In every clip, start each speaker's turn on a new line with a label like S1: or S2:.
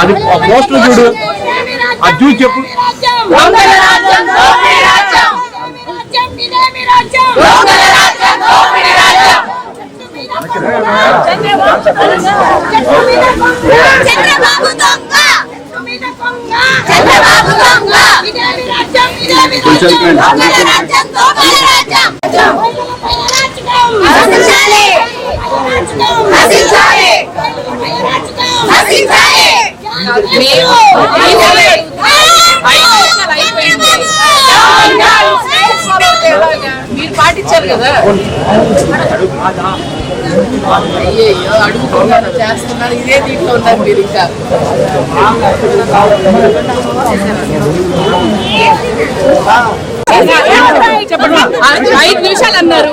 S1: అది పోస్టర్ చూడు. అది చూసి చెప్పు.
S2: చంద్రబాబు మీరు
S3: మీరు పాటించారు కదా. అయ్యో అడుగుతున్నారు చేస్తున్నారు ఇదే దీంట్లో ఉన్నారు మీరు ఇంకా. చెప్పండి ఐదు నిమిషాలు. అన్నారు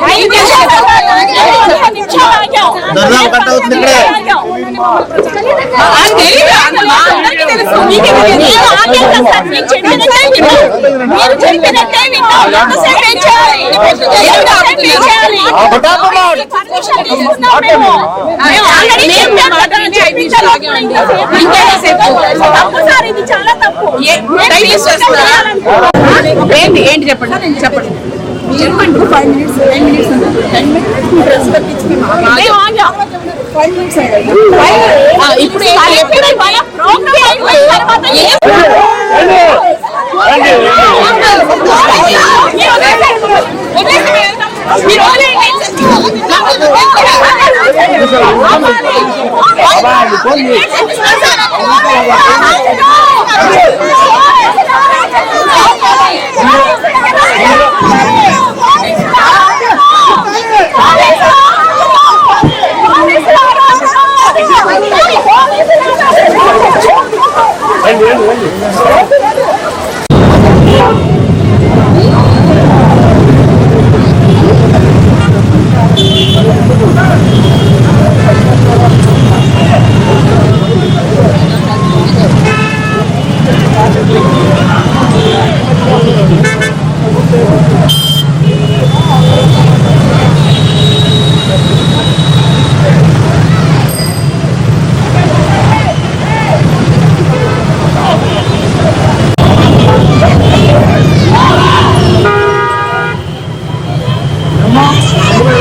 S3: ఏంటి ఏంటి చెప్పండి చెప్పండి చెప్పండి. Five minutes ten minutes
S2: Come on.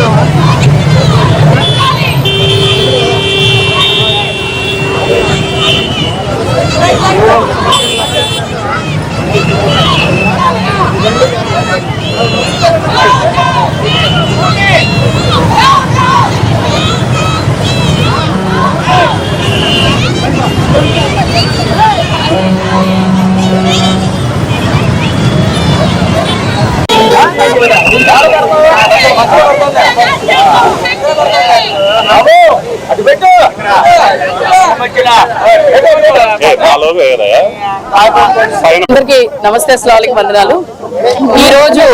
S3: అందరికి నమస్తే స్లాలికి వందనాలు. ఈరోజు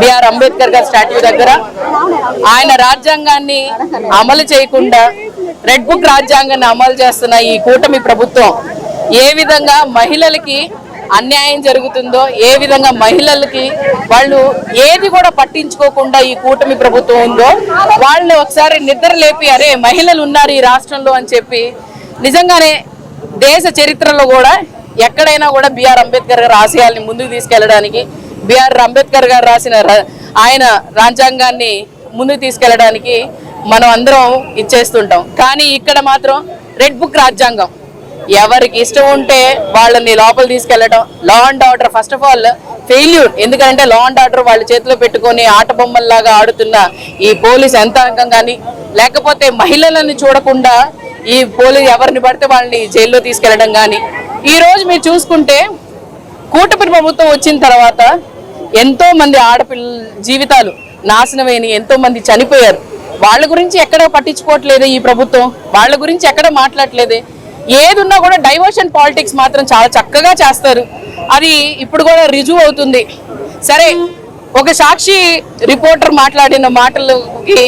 S3: బిఆర్ అంబేద్కర్ గారి స్టాట్యూ దగ్గర ఆయన రాజ్యాంగాన్ని అమలు చేయకుండా రెడ్ బుక్ రాజ్యాంగాన్ని అమలు చేస్తున్న ఈ కూటమి ప్రభుత్వం ఏ విధంగా మహిళలకి అన్యాయం జరుగుతుందో ఏ విధంగా మహిళలకి వాళ్ళు ఏది కూడా పట్టించుకోకుండా ఈ కూటమి ప్రభుత్వం ఉందో వాళ్ళని ఒకసారి నిద్ర లేపి అరే మహిళలు ఉన్నారు ఈ రాష్ట్రంలో అని చెప్పి నిజంగానే దేశ చరిత్రలో కూడా ఎక్కడైనా కూడా బిఆర్ అంబేద్కర్ గారి ఆశయాల్ని ముందుకు తీసుకెళ్ళడానికి బిఆర్ అంబేద్కర్ గారు రాసిన ఆయన రాజ్యాంగాన్ని ముందుకు తీసుకెళ్ళడానికి మనం అందరం ఇచ్చేస్తుంటాం. కానీ ఇక్కడ మాత్రం రెడ్ బుక్ రాజ్యాంగం. ఎవరికి ఇష్టం ఉంటే వాళ్ళని లోపల తీసుకెళ్ళడం law and order first of all failure ఎందుకంటే లా అండ్ ఆర్డర్ వాళ్ళ చేతిలో పెట్టుకొని ఆట బొమ్మల్లాగా ఆడుతున్న ఈ పోలీస్ యంత్రాంగం కానీ లేకపోతే మహిళలను చూడకుండా ఈ పోలీసు ఎవరిని పడితే వాళ్ళని జైల్లో తీసుకెళ్ళడం కానీ. ఈ రోజు మీరు చూసుకుంటే కూటమి ప్రభుత్వం వచ్చిన తర్వాత ఎంతో మంది ఆడపిల్ల జీవితాలు నాశనమైన ఎంతో మంది చనిపోయారు. వాళ్ళ గురించి ఎక్కడ పట్టించుకోవట్లేదు ఈ ప్రభుత్వం. వాళ్ళ గురించి ఎక్కడ మాట్లాడలేదే ఏది ఉన్నా కూడా డైవర్షన్ పాలిటిక్స్ మాత్రం చాలా చక్కగా చేస్తారు. అది ఇప్పుడు కూడా రుజువు అవుతుంది. సరే ఒక సాక్షి రిపోర్టర్ మాట్లాడిన మాటలకి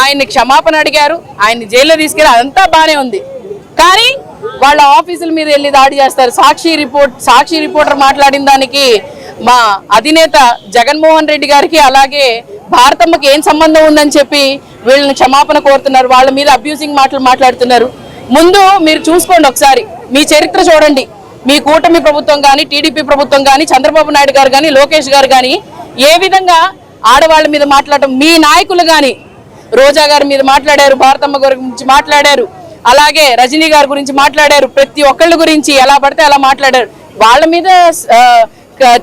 S3: ఆయన్ని క్షమాపణ అడిగారు ఆయన్ని జైల్లో తీసుకెళ్ళి అదంతా బానే ఉంది. కానీ వాళ్ళ ఆఫీసుల మీద వెళ్ళి దాడి చేస్తారు. సాక్షి రిపోర్ట్ సాక్షి రిపోర్టర్ మాట్లాడిన దానికి మా అధినేత జగన్మోహన్ రెడ్డి గారికి అలాగే భారతమ్మకి ఏం సంబంధం ఉందని చెప్పి వీళ్ళని క్షమాపణ కోరుతున్నారు. వాళ్ళ మీద అబ్యూసింగ్ మాటలు మాట్లాడుతున్నారు. ముందు మీరు చూసుకోండి ఒకసారి. మీ చరిత్ర చూడండి. మీ కూటమి ప్రభుత్వం కానీ టీడీపీ ప్రభుత్వం కానీ చంద్రబాబు నాయుడు గారు కానీ లోకేష్ గారు కానీ ఏ విధంగా ఆడవాళ్ళ మీద మాట్లాడటం మీ నాయకులు కానీ రోజా గారి మీద మాట్లాడారు భారతమ్మ గారి గురించి మాట్లాడారు అలాగే రజనీ గారి గురించి మాట్లాడారు ప్రతి ఒక్కళ్ళ గురించి ఎలా పడితే అలా మాట్లాడారు. వాళ్ళ మీద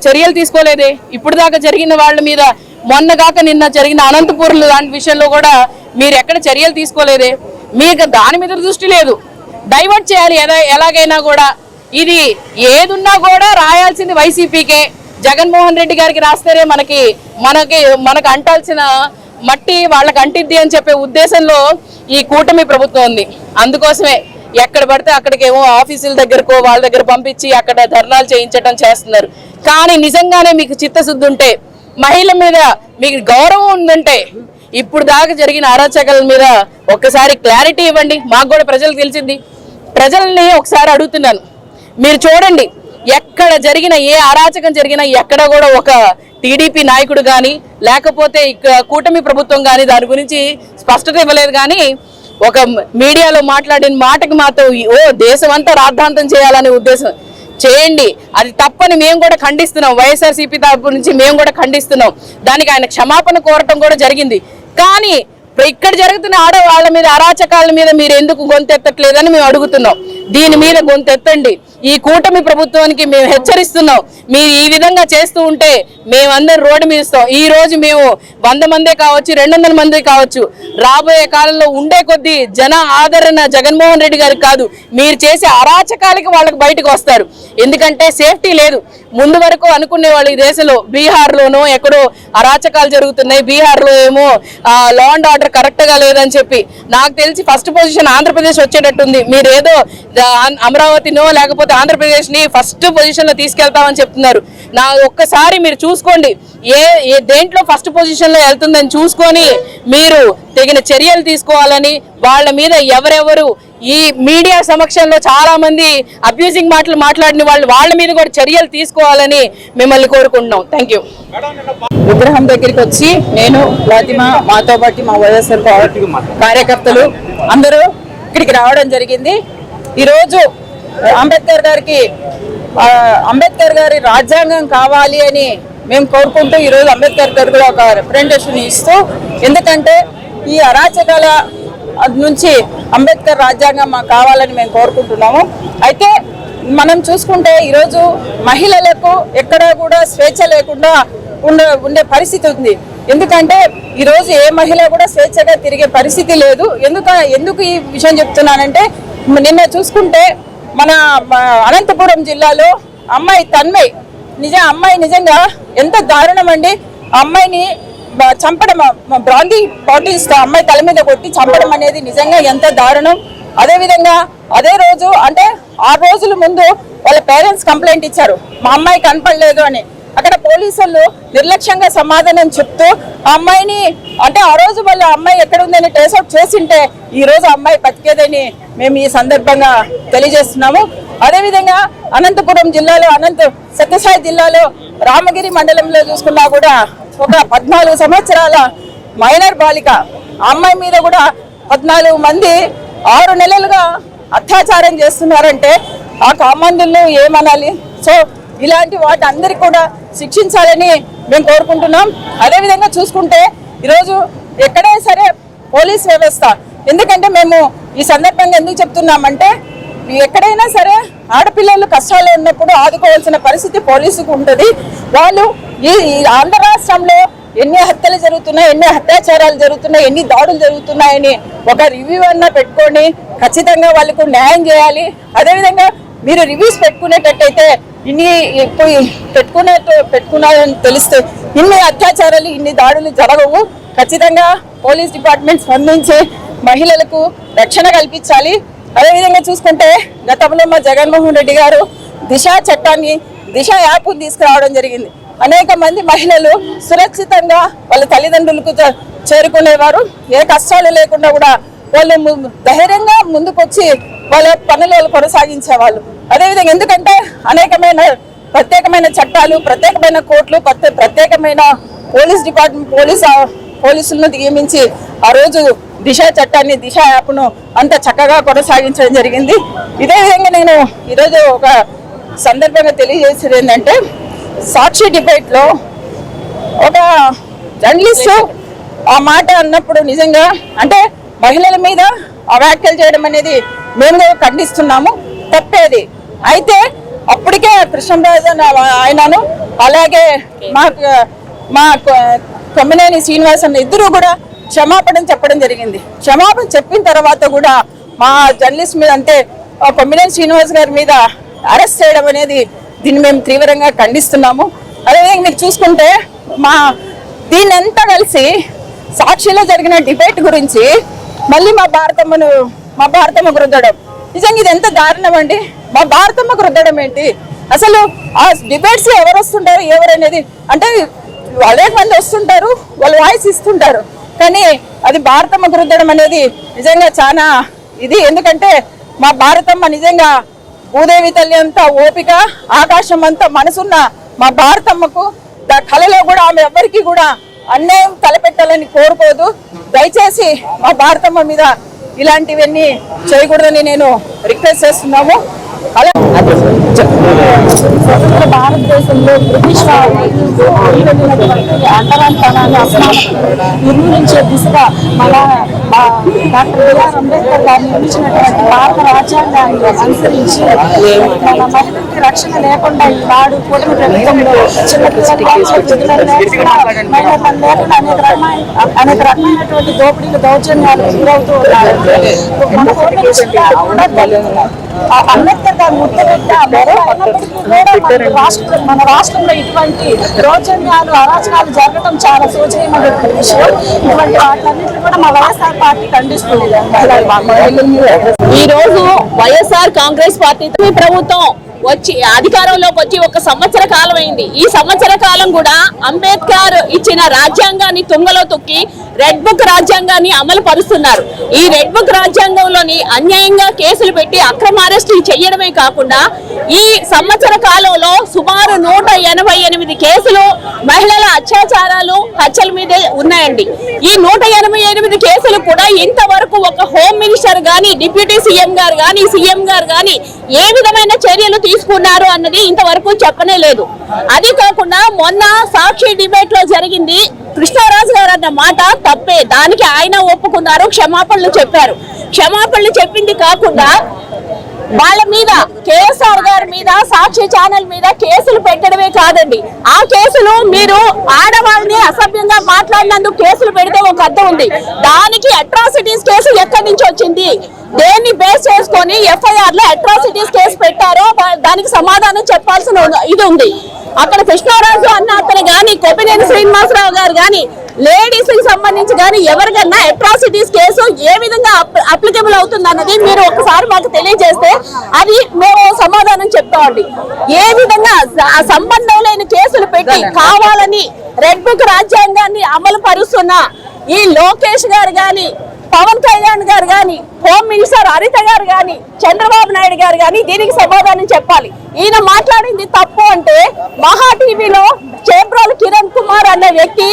S3: చర్యలు తీసుకోలేదే? ఇప్పుడు దాకా జరిగిన వాళ్ళ మీద మొన్నగాక నిన్న జరిగిన అనంతపూర్లు లాంటి విషయంలో కూడా మీరు ఎక్కడ చర్యలు తీసుకోలేదే? మీకు దాని మీద దృష్టి లేదు. డైవర్ట్ చేయాలి ఎలాగైనా కూడా. ఇది ఏదున్నా కూడా రాయాల్సింది వైసీపీకే. జగన్మోహన్ రెడ్డి గారికి రాస్తేనే మనకి మనకి మనకు అంటాల్సిన మట్టి వాళ్ళకి అంటిద్ది అని చెప్పే ఉద్దేశంలో ఈ కూటమి ప్రభుత్వం ఉంది. అందుకోసమే ఎక్కడ పడితే అక్కడికేమో ఆఫీసుల దగ్గరకో వాళ్ళ దగ్గర పంపించి అక్కడ ధర్నాలు చేయించడం చేస్తున్నారు. కానీ నిజంగానే మీకు చిత్తశుద్ధి ఉంటే మహిళ మీద మీకు గౌరవం ఉందంటే ఇప్పుడు దాకా జరిగిన అరాచకాల మీద ఒక్కసారి క్లారిటీ ఇవ్వండి. మాకు కూడా ప్రజలకు తెలిసింది. ప్రజల్ని ఒకసారి అడుగుతున్నాను. మీరు చూడండి ఎక్కడ జరిగిన ఏ అరాచకం జరిగినా ఎక్కడ కూడా ఒక టీడీపీ నాయకుడు కానీ లేకపోతే ఇక కూటమి ప్రభుత్వం కానీ దాని గురించి స్పష్టత ఇవ్వలేదు కానీ ఒక మీడియాలో మాట్లాడిన మాటకి మాత్రం ఓ దేశం అంతా రాద్ధాంతం చేయాలనే ఉద్దేశం. చేయండి. అది తప్పని మేము కూడా ఖండిస్తున్నాం. వైఎస్ఆర్సీపీ తరపు నుంచి మేము కూడా ఖండిస్తున్నాం. దానికి ఆయన క్షమాపణ కోరటం కూడా జరిగింది. కానీ ఇక్కడ జరుగుతున్న ఆడవాళ్ళ మీద అరాచకాల మీద మీరు ఎందుకు గొంతెత్తట్లేదని మేము అడుగుతున్నాం. దీని మీద గొంతెత్తండి. ఈ కూటమి ప్రభుత్వానికి మేము హెచ్చరిస్తున్నాం. మీరు ఈ విధంగా చేస్తూ ఉంటే మేమందరం రోడ్డు మీద ఇస్తాం. ఈ రోజు మేము వంద మందే కావచ్చు రెండు వందల మంది కావచ్చు. రాబోయే కాలంలో ఉండే కొద్దీ జన ఆదరణ జగన్మోహన్ రెడ్డి గారికి కాదు మీరు చేసే అరాచకాలకి వాళ్ళకి బయటకు వస్తారు. ఎందుకంటే సేఫ్టీ లేదు. ముందు వరకు అనుకునే వాళ్ళు ఈ దేశంలో బీహార్లోనో ఎక్కడో అరాచకాలు జరుగుతున్నాయి. బీహార్లో ఏమో లా అండ్ ఆర్డర్ కరెక్ట్గా లేదని చెప్పి. నాకు తెలిసి ఫస్ట్ పొజిషన్ ఆంధ్రప్రదేశ్ వచ్చేటట్టుంది. మీరు ఏదో అమరావతినో లేకపోతే ఆంధ్రప్రదేశ్ని ఫస్ట్ పొజిషన్లో తీసుకెళ్తామని చెప్తున్నారు. నా ఒక్కసారి మీరు చూసుకోండి. ఏ ఏ దేంట్లో ఫస్ట్ పొజిషన్లో వెళ్తుందని చూసుకొని మీరు తగిన చర్యలు తీసుకోవాలని వాళ్ళ మీద ఎవరెవరు ఈ మీడియా సమక్షంలో చాలా మంది అబ్యూజింగ్ మాటలు మాట్లాడిన వాళ్ళు వాళ్ళ మీద కూడా చర్యలు తీసుకోవాలని మిమ్మల్ని కోరుకుంటున్నాం. థ్యాంక్ యూ
S4: విగ్రహం దగ్గరికి వచ్చి నేను ఫాతిమా మాతో పాటు మా వైఎస్ఆర్ కార్యకర్తలు అందరూ ఇక్కడికి రావడం జరిగింది. ఈరోజు అంబేద్కర్ గారికి అంబేద్కర్ గారి రాజ్యాంగం కావాలి అని మేము కోరుకుంటూ ఈరోజు అంబేద్కర్ గారు కూడా ఒక రిప్రజెంటేషన్ ఇస్తూ ఎందుకంటే ఈ అరాచకాల నుంచి అంబేద్కర్ రాజ్యాంగం మాకు కావాలని మేము కోరుకుంటున్నాము. అయితే మనం చూసుకుంటే ఈరోజు మహిళలకు ఎక్కడా కూడా స్వేచ్ఛ లేకుండా ఉండే ఉండే పరిస్థితి ఉంది. ఎందుకంటే ఈరోజు ఏ మహిళ కూడా స్వేచ్ఛగా తిరిగే పరిస్థితి లేదు. ఎందుక ఎందుకు ఈ విషయం చెప్తున్నానంటే నిన్న చూసుకుంటే మన అనంతపురం జిల్లాలో అమ్మాయి తన్మయ్ నిజం అమ్మాయి నిజంగా ఎంత దారుణం అండి ఆ అమ్మాయిని చంపడం బ్రాందీ బాటిల్స్ అమ్మాయి తల మీద కొట్టి చంపడం అనేది నిజంగా ఎంత దారుణం. అదే విధంగా అదే రోజు అంటే ఆ రోజుల ముందు వాళ్ళ పేరెంట్స్ కంప్లైంట్ ఇచ్చారు. మా అమ్మాయి కనపడలేదు అని. అక్కడ పోలీసులు నిర్లక్ష్యంగా సమాధానం చెప్తూ అమ్మాయిని అంటే ఆ రోజు వాళ్ళ అమ్మాయి ఎక్కడ ఉందని ట్రేస్అవుట్ చేసింటే ఈ రోజు అమ్మాయి బతికేదని మేము ఈ సందర్భంగా తెలియజేస్తున్నాము. అదేవిధంగా అనంతపురం జిల్లాలో అనంత సత్యసాయి జిల్లాలో రామగిరి మండలంలో చూసుకున్నా కూడా ఒక పద్నాలుగు సంవత్సరాల మైనర్ బాలిక ఆ అమ్మాయి మీద కూడా పద్నాలుగు మంది ఆరు నెలలుగా అత్యాచారం చేస్తున్నారంటే ఆ కామందులను ఏమనాలి? సో ఇలాంటి వాటి అందరికి కూడా శిక్షించాలని మేము కోరుకుంటున్నాం. అదేవిధంగా చూసుకుంటే ఈరోజు ఎక్కడైనా సరే పోలీస్ వ్యవస్థ. ఎందుకంటే మేము ఈ సందర్భంగా ఎందుకు చెప్తున్నామంటే ఎక్కడైనా సరే ఆడపిల్లలు కష్టాలు ఉన్నప్పుడు ఆదుకోవాల్సిన పరిస్థితి పోలీసుకు ఉంటుంది. వాళ్ళు ఈ ఈ ఆంధ్ర రాష్ట్రంలో ఎన్ని హత్యలు జరుగుతున్నాయి ఎన్ని అత్యాచారాలు జరుగుతున్నాయి ఎన్ని దాడులు జరుగుతున్నాయని ఒక రివ్యూ అన్న పెట్టుకొని ఖచ్చితంగా వాళ్ళకు న్యాయం చేయాలి. అదేవిధంగా మీరు రివ్యూస్ పెట్టుకునేటట్టయితే ఇన్ని ఇప్పుడు పెట్టుకునే పెట్టుకున్నారని తెలిస్తే ఇన్ని అత్యాచారాలు ఇన్ని దాడులు జరగవు. ఖచ్చితంగా పోలీస్ డిపార్ట్మెంట్ స్పందించి మహిళలకు రక్షణ కల్పించాలి. అదేవిధంగా చూసుకుంటే గతంలో మా జగన్మోహన్ రెడ్డి గారు దిశ చట్టాన్ని దిశ యాప్ తీసుకురావడం జరిగింది. అనేక మంది మహిళలు సురక్షితంగా వాళ్ళ తల్లిదండ్రులకు చేరుకునేవారు. ఏ కష్టాలు లేకుండా కూడా వాళ్ళు ధైర్యంగా ముందుకొచ్చి వాళ్ళ పనులు వాళ్ళు కొనసాగించేవాళ్ళు. అదేవిధంగా ఎందుకంటే అనేకమైన ప్రత్యేకమైన చట్టాలు ప్రత్యేకమైన కోర్టులు ప్రత్యేకమైన పోలీస్ డిపార్ట్మెంట్ పోలీస్ పోలీసులను నియమించి ఆ రోజు దిశ చట్టాన్ని దిశ యాప్ను అంత చక్కగా కొనసాగించడం జరిగింది. ఇదే విధంగా నేను ఈరోజు ఒక సందర్భంగా తెలియజేసేది ఏంటంటే సాక్షి డిబేట్లో ఒక జర్నలిస్ట్ ఆ మాట అన్నప్పుడు నిజంగా అంటే మహిళల మీద అవ్యాఖ్యలు చేయడం అనేది మేము కూడా ఖండిస్తున్నాము తప్పేది. అయితే అప్పటికే కృష్ణరాజు ఆయనను అలాగే మా మా కొ- కొమ్మినేని శ్రీనివాసన్ అన్న ఇద్దరు కూడా క్షమాపణ చెప్పడం జరిగింది. క్షమాపణ చెప్పిన తర్వాత కూడా మా జర్నలిస్ట్ మీద అంటే కొమ్మినేని శ్రీనివాస్ గారి మీద అరెస్ట్ చేయడం అనేది దీన్ని మేము తీవ్రంగా ఖండిస్తున్నాము. అదేవిధంగా మీరు చూసుకుంటే మా దీన్నంతా కలిసి సాక్షిలో జరిగిన డిబేట్ గురించి మళ్ళీ మా భారతమ్మను మా భారతమ్మ రుద్దడం నిజంగా ఇది ఎంత దారుణం అండి? మా భారతమ్మకు రుద్దడం ఏంటి? అసలు ఆ డిబేట్స్ ఎవరు వస్తుంటారు ఎవరనేది అంటే అనేక మంది వస్తుంటారు వాళ్ళు వాయిస్ ఇస్తుంటారు. కానీ అది భారతమ్మకు రుద్దడం అనేది నిజంగా చాలా ఇది. ఎందుకంటే మా భారతమ్మ నిజంగా భూదేవి తల్లి అంతా ఓపిక ఆకాశం అంతా మనసున్న మా భారతమ్మకు కళలో కూడా ఆమె ఎవ్వరికీ కూడా అన్యాయం తలపెట్టాలని కోరుకోదు. దయచేసి మా భారతమ్మ మీద ఇలాంటివన్నీ చేయకూడదని నేను రిక్వెస్ట్ చేస్తున్నాము. అలా
S2: స్వతంత్ర భారతదేశంలో బ్రిటిష్ వారు వెళ్ళినటువంటి అంటరానితనాన్ని అసమానతను నిర్మూలించే దిశగా మన డాక్టర్ బిఆర్ అంబేద్కర్ గారు నిర్మించినటువంటి భారత రాజ్యాంగాన్ని అనుసరించి మన మహిళలకి రక్షణ లేకుండా ఈనాడు కూటమి ప్రభుత్వంలో చిన్నపిల్లలు లేకుండా మహిళలను లేకుండా అనేక రకమైన అనేక రకమైనటువంటి దోపిడీలు దౌర్జన్యాలు గురవుతూ ఉన్నారు మన అంబేద్కర్ గారు అయినప్పటికీ కూడా మన రాష్ట్ర మన రాష్ట్రంలో ఇటువంటి దౌర్జన్యాలు అరాచకాలు జరగడం చాలా శోచనీయమైనటువంటి విషయం. ఇటువంటి వాటన్నిటిని కూడా మా వైఎస్ఆర్ పార్టీ ఖండిస్తుంది.
S1: ఈ రోజు వైఎస్ఆర్ కాంగ్రెస్ పార్టీ ప్రభుత్వం వచ్చి అధికారంలోకి వచ్చి ఒక సంవత్సర కాలం అయింది. ఈ సంవత్సర కాలం కూడా అంబేద్కర్ ఇచ్చిన రాజ్యాంగాన్ని తుంగలో తొక్కి రెడ్ బుక్ రాజ్యాంగాన్ని అమలు పరుస్తున్నారు. ఈ రెడ్ బుక్ రాజ్యాంగంలోని అన్యాయంగా కేసులు పెట్టి అక్రమ అరెస్టులు చేయడమే కాకుండా ఈ సంవత్సర కాలంలో సుమారు నూట ఎనభై ఎనిమిది కేసులు మహిళల అత్యాచారాలు హత్యల మీదే ఉన్నాయండి. ఈ నూట ఎనభై ఎనిమిది కేసులు కూడా ఇంతవరకు ఒక హోమ్ మినిస్టర్ కానీ డిప్యూటీ సీఎం గారు కానీ సీఎం గారు కానీ ఏ విధమైన చర్యలు తీసుకున్నారు అన్నది ఇంతవరకు చెప్పనే లేదు. అది కాకుండా మొన్న సాక్షి డిబేట్లో జరిగింది కృష్ణరాజు గారు అన్న మాట తప్పే. దానికి ఆయన ఒప్పుకున్నారు క్షమాపణలు చెప్పారు. క్షమాపణలు చెప్పింది కాకుండా వాళ్ళ మీద కేఎస్ఆర్ గారి మీద సాక్షి ఛానల్ మీద కేసులు పెట్టడమే కాదండి. ఆ కేసులు మీరు ఆడవాళ్ళని అసభ్యంగా మాట్లాడినందుకు కేసులు పెడితే ఒక అర్థం ఉంది. దానికి అట్రాసిటీస్ కేసు ఎక్కడి నుంచి వచ్చింది? దేన్ని బేస్ చేసుకొని ఎఫ్ఐఆర్లో అట్రాసిటీస్ కేసు పెట్టారో దానికి సమాధానం చెప్పాల్సిన ఇది ఉంది. అక్కడ కృష్ణరాజు అన్న అతను గాని కొప్పినేని శ్రీనివాసరావు గారు గాని లేడీస్కి సంబంధించి గాని ఎవరికన్నా అట్రాసిటీస్ కేసు ఏ విధంగా అప్లికబుల్ అవుతుంది అన్నది మీరు ఒకసారి మాకు తెలియజేస్తే అది మేము సమాధానం చెప్తామండి. ఏ విధంగా సంబంధం లేని కేసులు పెట్టి కావాలని రెడ్ బుక్ రాజ్యాంగాన్ని అమలు పరుస్తున్న ఈ లోకేష్ గారు గాని పవన్ కళ్యాణ్ గారు కానీ హోమ్ మినిస్టర్ హరిత గారు కానీ చంద్రబాబు నాయుడు గారు కానీ దీనికి సమాధానం చెప్పాలి. ఈయన మాట్లాడింది తప్పు అంటే మహా టీవీలో చేబ్రోలు కిరణ్ కుమార్ అనే వ్యక్తి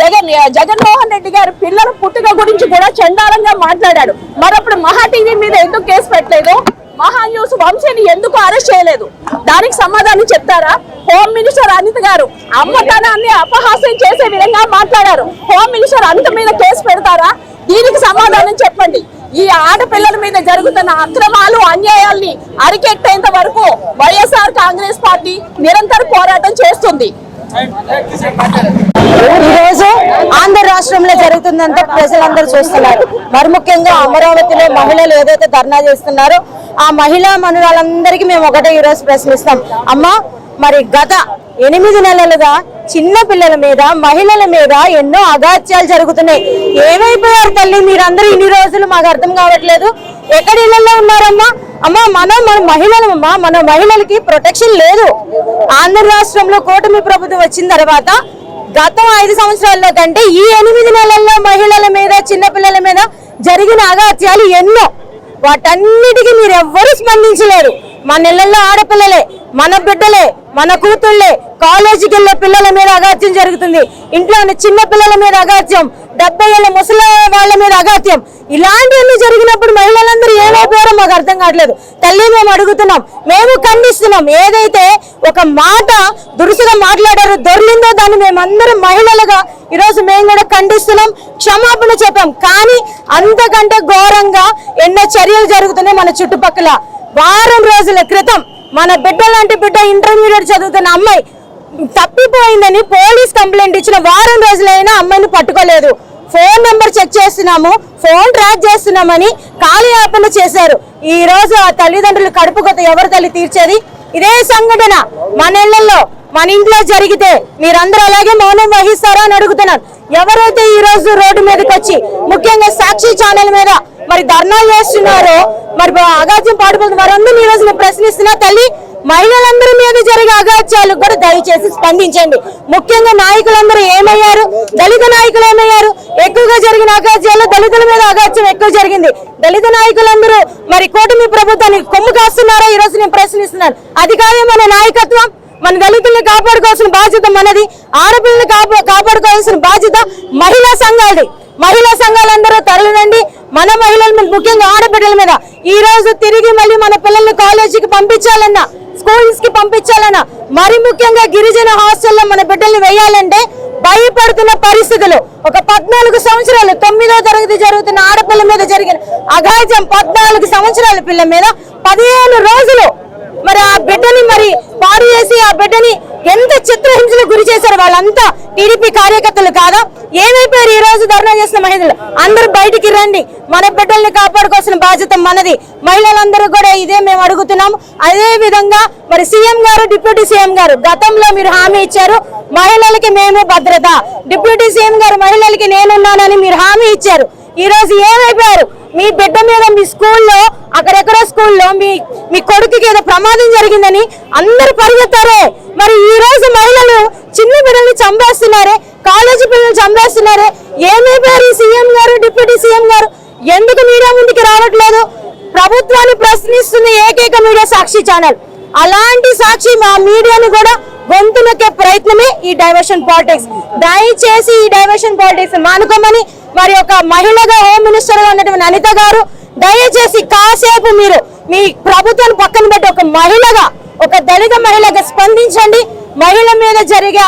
S1: జగన్ జగన్మోహన్ రెడ్డి గారు పిల్లల పుట్టుక గురించి కూడా చండాలంగా మాట్లాడాడు. మరప్పుడు మహా టీవీ మీద ఎందుకు కేసు పెట్టలేదు? మహా న్యూస్ వంశీని ఎందుకు అరెస్ట్ చేయలేదు? దానికి సమాధానం చెప్తారా? హోమ్ మినిస్టర్ అనిత గారు అమ్మతనాన్ని అపహాస్యం చేసే విధంగా మాట్లాడారు. హోమ్ మినిస్టర్ అనిత మీద కేసు పెడతారా? దీనికి సమాధానం చెప్పండి. ఈ ఆడపిల్లల మీద జరుగుతున్న అక్రమాలు అన్యాయాల్ని అరికెట్టేంత వరకు వైఎస్ఆర్ కాంగ్రెస్ పార్టీ నిరంతర పోరాటం చేస్తుంది.
S2: ఈ రోజు ఆంధ్ర రాష్ట్రంలో జరుగుతుందంటే ప్రజలందరూ చూస్తున్నారు. మరి ముఖ్యంగా అమరావతిలో మహిళలు ఏదైతే ధర్నా చేస్తున్నారో ఆ మహిళా మనురాలందరికీ మేము ఒకటే ఈరోజు ప్రశ్నిస్తాం. అమ్మ మరి గత ఎనిమిది నెలలుగా చిన్న పిల్లల మీద మహిళల మీద ఎన్నో అగాత్యాలు జరుగుతున్నాయి. ఏమైపోయారు తల్లి? మీరందరూ ఇన్ని రోజులు మాకు అర్థం కావట్లేదు. ఎక్కడ ఇళ్ళలో ఉన్నారమ్మా? అమ్మా మనం మన మహిళలమ్మా మన మహిళలకి ప్రొటెక్షన్ లేదు. ఆంధ్ర రాష్ట్రంలో కూటమి ప్రభుత్వం వచ్చిన తర్వాత గతం ఐదు సంవత్సరాల్లో కంటే ఈ ఎనిమిది నెలల్లో మహిళల మీద చిన్నపిల్లల మీద జరిగిన అగాత్యాలు ఎన్నో. వాటన్నిటికీ మీరు ఎవ్వరూ స్పందించలేరు. మన ఇళ్ళలో ఆడపిల్లలే మన బిడ్డలే మన కూతుళ్ళే కాలేజీకి వెళ్ళే పిల్లల మీద అగాత్యం జరుగుతుంది. ఇంట్లోని చిన్న పిల్లల మీద అగాత్యం డెబ్బై ఏళ్ళ ముసలి వాళ్ళ మీద అగాత్యం ఇలాంటివన్నీ జరిగినప్పుడు మహిళలందరూ ఏమైపోయారో మాకు అర్థం కావట్లేదు. తల్లి మేము అడుగుతున్నాం మేము ఖండిస్తున్నాం. ఏదైతే ఒక మాట దురుసుగా మాట్లాడారో దొర్లిందో దాన్ని మేమందరం మహిళలుగా ఈరోజు మేము కూడా ఖండిస్తున్నాం క్షమాపణ చెప్పాం. కానీ అంతకంటే ఘోరంగా ఎన్నో చర్యలు జరుగుతున్నాయి మన చుట్టుపక్కల. వారం రోజుల క్రితం మన బిడ్డ లాంటి బిడ్డ ఇంటర్మీడియట్ చదువుతున్న అమ్మాయి తప్పిపోయిందని పోలీస్ కంప్లైంట్ ఇచ్చిన వారం రోజులైనా అమ్మాయిని పట్టుకోలేదు. ఫోన్ నెంబర్ చెక్ చేస్తున్నాము ఫోన్ ట్రాక్ చేస్తున్నామని కాలయాపన చేశారు. ఈ రోజు ఆ తల్లిదండ్రులు కడుపు కొత్త ఎవరి తల్లి తీర్చేది? ఇదే సంఘటన మన ఇళ్ళలో మన ఇంట్లో జరిగితే మీరందరూ అలాగే మౌనం వహిస్తారా అని అడుగుతున్నాను. ఎవరైతే ఈ రోజు రోడ్డు మీదకి వచ్చి ముఖ్యంగా సాక్షి ఛానల్ మీద మరి ధర్నాలు చేస్తున్నారో మరి అగాధ్యం పాటుపోతుంది వారందరూ ఈ రోజు నేను ప్రశ్నిస్తున్నా తల్లి మహిళలందరి మీద జరిగే అగాత్యాలకు కూడా దయచేసి స్పందించండి. ముఖ్యంగా నాయకులందరూ ఏమయ్యారు? దళిత నాయకులు ఏమయ్యారు? ఎక్కువగా జరిగిన అగాధ్యాల్లో దళితుల మీద అగాత్యం ఎక్కువ జరిగింది. దళిత నాయకులందరూ మరి కూటమి ప్రభుత్వానికి కొమ్ము కాస్తున్నారా ఈ రోజు నేను ప్రశ్నిస్తున్నాను. అది కాదే మన నాయకత్వం. మన దళితుల్ని కాపాడుకోవాల్సిన బాధ్యత మనది. ఆడపిల్లని కాపా కాపాడుకోవాల్సిన బాధ్యత మహిళా సంఘాలది. మహిళా సంఘాలందరూ తరలినండి. మన మహిళల మీద ముఖ్యంగా ఆడపిల్లల మీద. ఈ రోజు తిరిగి మళ్ళీ మన పిల్లల్ని కాలేజీకి పంపించాలన్నా స్కూల్స్కి పంపించాలన్నా మరి ముఖ్యంగా గిరిజన హాస్టల్లో మన బిడ్డల్ని వేయాలంటే భయపడుతున్న పరిస్థితులు. ఒక పద్నాలుగు సంవత్సరాలు తొమ్మిదో తరగతి జరుగుతున్న ఆడపిల్ల మీద జరిగిన అఘాయిత్యం పద్నాలుగు సంవత్సరాల పిల్ల మీద పదిహేను రోజులు. మరి ఆ బిడ్డని మరి పాడు చేసి ఆ బిడ్డని ఎంత చిత్రహింసలు గురి చేశారు వాళ్ళంతా టీడీపీ కార్యకర్తలు కాదా? ఏమైపోయారు ఈ రోజు ధర్నా చేసిన మహిళలు? అందరూ బయటికి రండి. మన బిడ్డల్ని కాపాడుకోవాల్సిన బాధ్యత మనది. మహిళలందరూ కూడా ఇదే మేము అడుగుతున్నాం. అదే విధంగా మరి సీఎం గారు డిప్యూటీ సీఎం గారు గతంలో మీరు హామీ ఇచ్చారు. మహిళలకి మేము భద్రత. డిప్యూటీ సీఎం గారు మహిళలకి నేనున్నానని మీరు హామీ ఇచ్చారు. ఈ రోజు ఏమైపోయారు? మీ బిడ్డ మీద మీ స్కూల్లో అక్కడెక్కడో స్కూల్లో మీ మీ కొడుకుకి ఏదో ప్రమాదం జరిగిందని అందరూ పరిగెత్తారే. మరి ఈ రోజు మహిళలు చిన్న బిడ్డల్ని చంపేస్తున్నారే కాలేజీ పిల్లల్ని చంపేస్తున్నారే. ఏమైపోయారు ఈ సీఎం గారు డిప్యూటీ సీఎం గారు? ఎందుకు మీడియా ముందుకు రావట్లేదు? ప్రభుత్వాన్ని ప్రశ్నిస్తున్న ఏకైక మీడియా సాక్షి ఛానల్. అలాంటి సాక్షి మా మీడియాని కూడా గొంతు నొక్కే ప్రయత్నమే ఈ డైవర్షన్ పాలిటిక్స్. దయచేసి ఈ డైవర్షన్ పాలిటిక్స్ మానుకోమని మరి ఒక మహిళగా హోమ్ మినిస్టర్గా ఉన్నటువంటి అనిత గారు దయచేసి కాసేపు మీరు మీ ప్రభుత్వాన్ని పక్కన పెట్టి ఒక మహిళగా ఒక దళిత మహిళగా స్పందించండి. మహిళ మీద జరిగే